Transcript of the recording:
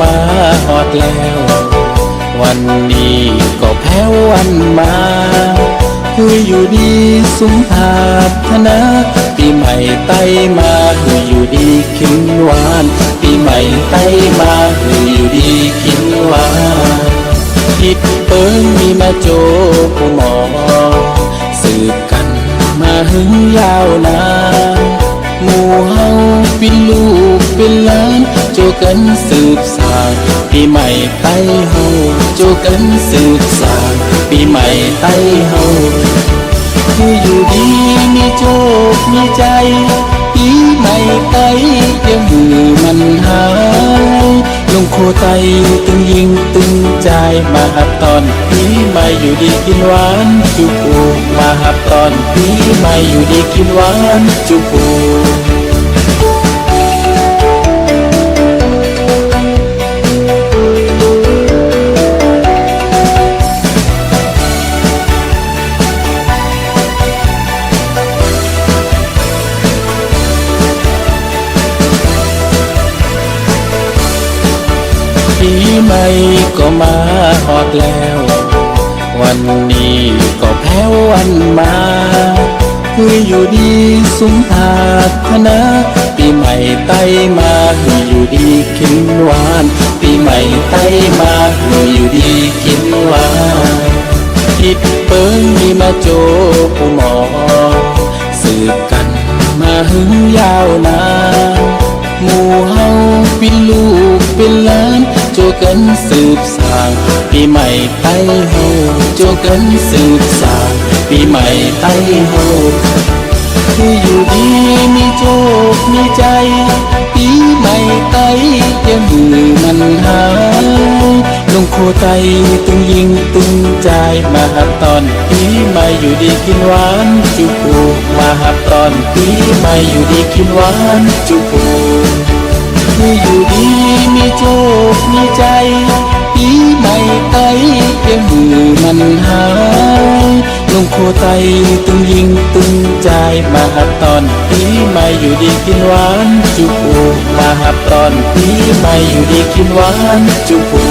มาอดแล้ว วันนี้ก็แพ้วันมาคืออยู่ดีสุมภาพนาปีใหม่ไต้มาคืออยู่ดีกินหวานปีใหม่ไต้มาคืออยู่ดีกินหวานคิดเปิ้งมีมาโจผู้หมอสืบกันมาหึงยาวนานหมู่เฮาเป็นลูกเป็นหลาน จกันสืบสานปีใหม่ไต้เฮาโจกันสืบสานปีใหม่ไต้เฮาคืออยู่ดีมีโชคมีใจปีใหม่ไต้เดี๋ยวมือมันหายลงโคไตตึงยิงตึงใจมาหับตอนปีใหม่อยู่ดีกินหวานจุปูมาหับตอนปีใหม่อยู่ดีกินหวานจุปู ปีใหม่ก็มาฮอดแล้ว วันนี้ก็แพ้ววันมาคืออยู่ดีสุมภาพนาปีใหม่ไต้มาคืออยู่ดีกินหวาน ปีใหม่ไต้มาคืออยู่ดีกินหวานคิดเปิ้งมีมาโจผู้หมอสืบกันมาหึงยาวนานหมู่ กันสืบสางปีใหม่ไต้เฮาโจกันสืบสางปีใหม่ไต้เฮาคืออยู่ดีมีโชคมีใจ ปีใหม่ไต้เดี๋ยวมือมันหายลงโคไตตึงยิงตึงใจมาหับตอนปีใหม่อยู่ดีกินหวานจุปูมาหับตอนปีใหม่อยู่ดีกินหวานจุปูคืออยู่ดี มีใจปีใหม่ไตเพียงมือมันหายลงโคไตตึงยิงตึงใจมาหับตอนปีใหม่อยู่ดีกินหวานจุบูมาหับตอนปีใหม่อยู่ดีกินหวานจุบู